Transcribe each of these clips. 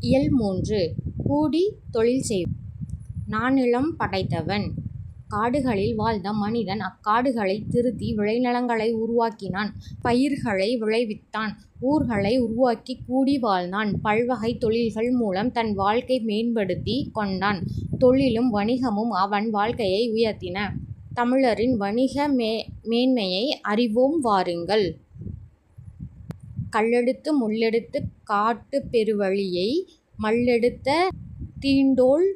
இயல் மூன்று. கூடி தொழில் செய் நானிலம் படைத்தவன். காடுகளில் வாழ்ந்த மனிதன் அக்காடுகளைத் திருத்தி விளைநிலங்களை உருவாக்கினான். பயிர்களை விளைவித்தான். ஊர்களை உருவாக்கிக் கூடி வாழ்ந்தான். பல்வகைத் தொழில்கள் மூலம் தன் வாழ்க்கை மேம்படுத்திக் கொண்டான். தொழிலும் வணிகமும் அவன் வாழ்க்கையை உயர்த்தின. தமிழரின் வணிக மே மேன்மையை அறிவோம் வாருங்கள். கல்லெடுத்து முள்ளெடுத்து காட்டு பெருவழியை மல்லெடுத்த தீண்டோள்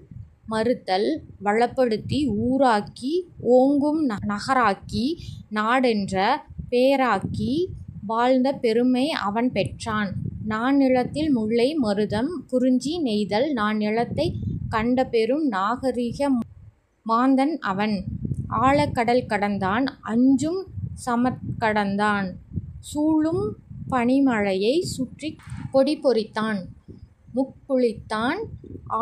மறுத்தல் வளப்படுத்தி ஊராக்கி ஓங்கும் நகராக்கி நாடென்ற பேராக்கி வாழ்ந்த பெருமை அவன் பெற்றான். நானிலத்தில் முல்லை மருதம் குறிஞ்சி நெய்தல் நானிலத்தைக் கண்டபெரும் நாகரிக மாந்தன் அவன். ஆழக்கடல் கடந்தான் அஞ்சும் சமற்கடந்தான் சூழும் பனிமலையைச் சுற்றிக் கொடிபொறித்தான் முக்குளித்தான்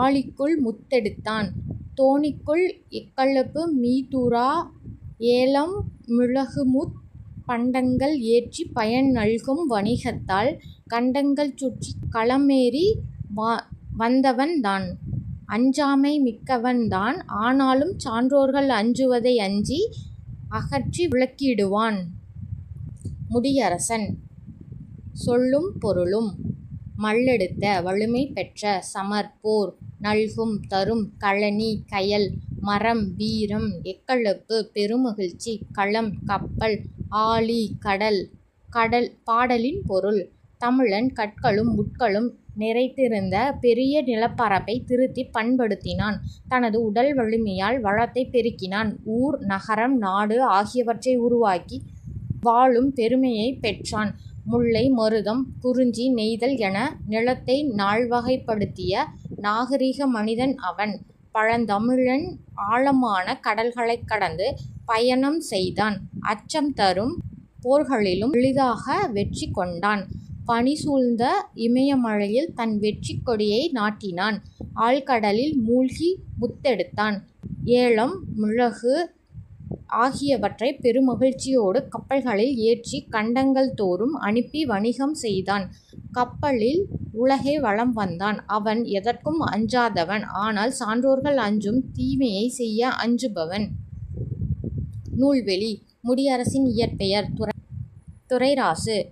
ஆழிக்குள் முத்தெடுத்தான் தோணிக்குள் எக்களப்பு மீதுரா ஏலம் மிளகுமுத் பண்டங்கள் ஏற்றிப் பயன் நல்கும் வணிகத்தால் கண்டங்கள் சுற்றிக் களமேறி வந்தவன் தான். அஞ்சாமை மிக்கவன் தான் ஆனாலும் சான்றோர்கள் அஞ்சுவதை அஞ்சி அகற்றி விலக்கிடுவான். முடியரசன் சொல்லும் பொருளும் மல்லெடுத்த வலிமை பெற்ற சமர் போர் நல்கும் தரும் கழனி கயல் மரம் வீரம் எக்களப்பு பெருமகிழ்ச்சி களம் கப்பல் ஆழி கடல். கடல் பாடலின் பொருள் தமிழன் கற்களும் முட்களும் நிறைத்திருந்த பெரிய நிலப்பரப்பை திருத்தி பண்படுத்தினான். தனது உடல் வலிமையால் வளத்தை பெருக்கினான். ஊர் நகரம் நாடு ஆகியவற்றை உருவாக்கி வாழும் பெருமையைப் பெற்றான். முல்லை மருதம் குறிஞ்சி நெய்தல் என நிலத்தை நால்வகைப்படுத்திய நாகரிக மனிதன் அவன். பழந்தமிழன் ஆழமான கடல்களைக் கடந்து பயணம் செய்தான் அச்சம் தரும் போர்களிலும் எளிதாக வெற்றி கொண்டான். பனி சூழ்ந்த இமயமழையில் தன் வெற்றி கொடியை நாட்டினான். ஆழ்கடலில் மூழ்கி முத்தெடுத்தான். ஏலம் மிளகு ஆகியவற்றை பெருமகிழ்ச்சியோடு கப்பல்களில் ஏற்றி கண்டங்கள் தோறும் அனுப்பி வணிகம் செய்தான். கப்பலில் உலகை வளம் வந்தான். அவன் எதற்கும் அஞ்சாதவன் ஆனால் சான்றோர்கள் அஞ்சும் தீமையை செய்ய அஞ்சுபவன். நூல்வெளி முடியரசின் இயற்பெயர் துறை துரைராசு.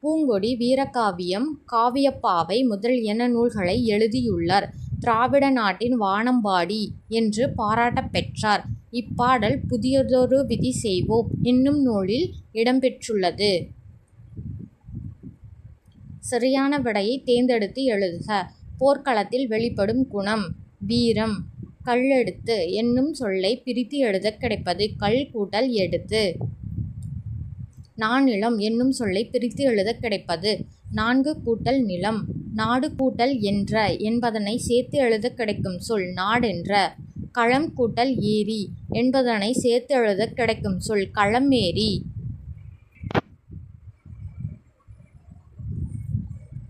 பூங்கொடி வீரகாவியம் காவியப்பாவை முதலியன நூல்களை எழுதியுள்ளார். திராவிட நாட்டின் வானம்பாடி என்று பாராட்டப் பெற்றார். இப்பாடல் புதியதொரு விதி செய்வோம் என்னும் நூலில் இடம்பெற்றுள்ளது. சரியான விடையை தேர்ந்தெடுத்து எழுதுக. போர்க்களத்தில் வெளிப்படும் குணம். வீரம். கல்லெடுத்து என்னும் சொல்லை பிரித்து எழுதக் கிடைப்பது கல் கூட்டல் எடுத்து. நானிலம் என்னும் சொல்லை பிரித்து எழுதக் கிடைப்பது நான்கு கூட்டல் நிலம். நாடு கூட்டல் என்ற என்பதனை சேர்த்து எழுதக் கிடைக்கும் சொல் நாடென்ற. களம் கூட்டல் ஏரி என்பதனை சேர்த்து கிடைக்கும் சொல் களமேறி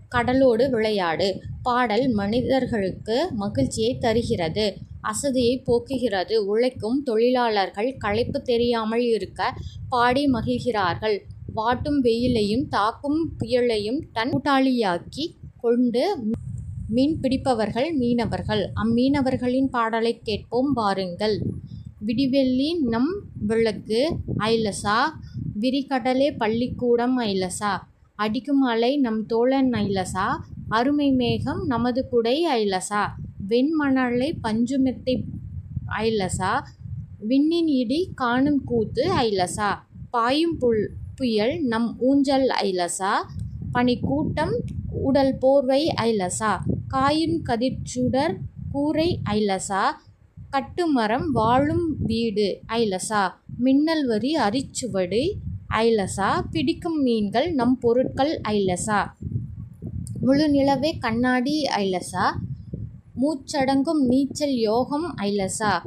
கடலோடு விளையாடு பாடல் மனிதர்களுக்கு மகிழ்ச்சியைத் தருகிறது அசதியைப் போக்குகிறது. உழைக்கும் தொழிலாளர்கள் களைப்பு தெரியாமல் இருக்க பாடி மகிழ்கிறார்கள். வாட்டும் வெயிலையும் தாக்கும் புயலையும் தன் கூட்டாளியாக்கி கொண்டு மீன் பிடிப்பவர்கள் மீனவர்கள். அம்மீனவர்களின் பாடலைக் கேட்போம் வாருங்கள். விடிவெள்ளி நம் விளக்கு ஐலசா விரிகடலே பள்ளிக்கூடம் ஐலசா அடிக்கும் அலை நம் தோழன் ஐலசா அருமை மேகம் நமது குடை ஐலசா வெண்மணலை பஞ்சுமெத்தை ஐலசா விண்ணின் இடி காணும் கூத்து ஐலசா பாயும் புல் புயல் நம் ஊஞ்சல் ஐலசா பனிக்கூட்டம் உடல் போர்வை ஐலசா காயும் கதிர்ச்சுடர் கூரை ஐலசா கட்டுமரம் வாழும் வீடு ஐலசா. மின்னல் வரி அரிச்சுவடு ஐலசா. பிடிக்கும் மீன்கள் நம் பொருட்கள் ஐலசா. முழு நிலவே கண்ணாடி ஐலசா. மூச்சடங்கும் நீச்சல் யோகம் ஐலசா.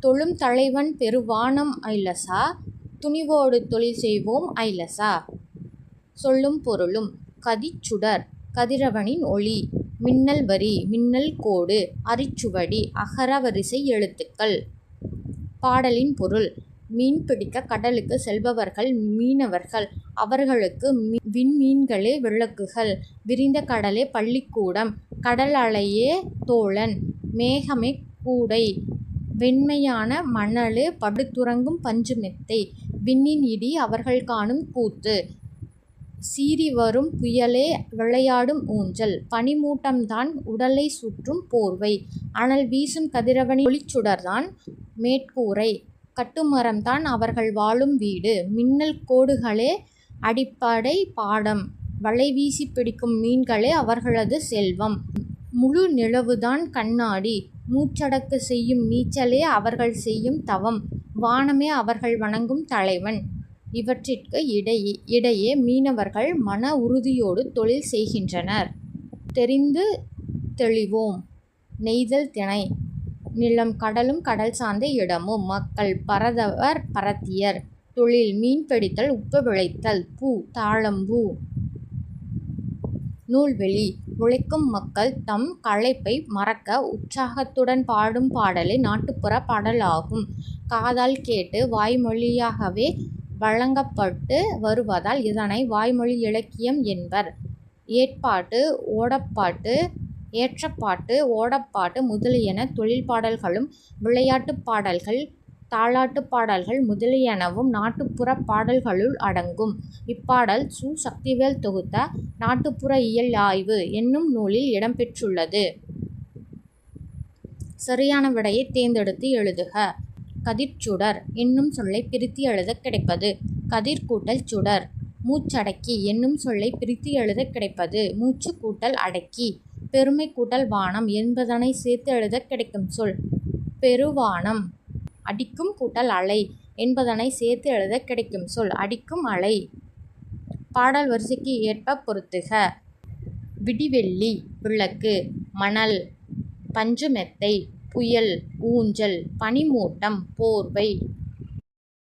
தொழும் தலைவன் பெருவானம் ஐலசா. துணிவோடு தொழில் செய்வோம் ஐலசா. சொல்லும் பொருளும் கதிச்சுடர் கதிரவனின் ஒளி. மின்னல் வரி மின்னல் கோடு அரிச்சுவடி அகர வரிசை எழுத்துக்கள். பாடலின் பொருள் மீன் பிடிக்க கடலுக்கு செல்பவர்கள் மீனவர்கள். அவர்களுக்கு விண்மீன்களே விளக்குகள். விரிந்த கடலே பள்ளிக்கூடம். கடல் அலையே தோழன் மேகமே கூடை வெண்மையான மணலு படுத்துறங்கும் பஞ்சு மெத்தை விண்ணின் இடி அவர்கள் காணும் கூத்து சீறி வரும் புயலே விளையாடும் ஊஞ்சல். பனிமூட்டம்தான் உடலை சுற்றும் போர்வை. அனல் வீசும் கதிரவனி ஒளிச்சுடர்தான் மேற்கூரை. கட்டுமரம்தான் அவர்கள் வாழும் வீடு. மின்னல் கோடுகளே அடிப்படை பாடம். வலை வீசி பிடிக்கும் மீன்களே அவர்களது செல்வம். முழு நிலவுதான் கண்ணாடி. மூச்சடக்கு செய்யும் நீச்சலே அவர்கள் செய்யும் தவம். வானமே அவர்கள் வணங்கும் தலைவன். இவற்றிற்கு இடையே இடையே மீனவர்கள் மன உறுதியோடு தொழில் செய்கின்றனர். தெரிந்து தெளிவோம். நெய்தல் திணை. நிலம் கடலும் கடல் சார்ந்த இடமும். மக்கள் பரதவர் பரத்தியர். தொழில் மீன் பிடித்தல் உப்பு விளைத்தல். பூ தாழம்பூ நூல்வெளி. உழைக்கும் மக்கள் தம் களைப்பை மறக்க உற்சாகத்துடன் பாடும் பாடலே நாட்டுப்புற பாடலாகும். காதால் கேட்டு வாய்மொழியாகவே வழங்கப்பட்டு வருவதால் இதனை வாய்மொழி இலக்கியம் என்பர். ஏட்பாட்டு ஓடப்பாட்டு ஏற்றப்பாட்டு ஓடப்பாட்டு முதலியன தொழில் பாடல்களும் விளையாட்டுப் பாடல்கள் தாலாட்டுப் பாடல்கள் முதலியனவும் நாட்டுப்புற பாடல்களுள் அடங்கும். இப்பாடல் சு. சக்திவேல் தொகுத்த நாட்டுப்புற இயல் ஆய்வு என்னும் நூலில் இடம்பெற்றுள்ளது. சரியான விடையை தேர்ந்தெடுத்து எழுதுக. கதிர்ச்சுடர் என்னும் சொல்லை பிரித்து எழுத கிடைப்பது. கதிர் கூட்டல் சுடர். மூச்சடக்கி என்னும் சொல்லை பிரித்து எழுத கிடைப்பது. மூச்சு கூட்டல் அடக்கி. பெருமை கூட்டல் வானம் என்பதனை சேர்த்து எழுத கிடைக்கும் சொல். பெருவானம். அடிக்கும் கூட்டல் அலை என்பதனை சேர்த்து எழுத கிடைக்கும் சொல். அடிக்கும் அலை. பாடல் வரிசைக்கு ஏற்ப பொருத்துக. விடிவெள்ளி விளக்கு மணல் பஞ்சு மெத்தை புயல் ஊஞ்சல் பனிமூட்டம் போர்வை.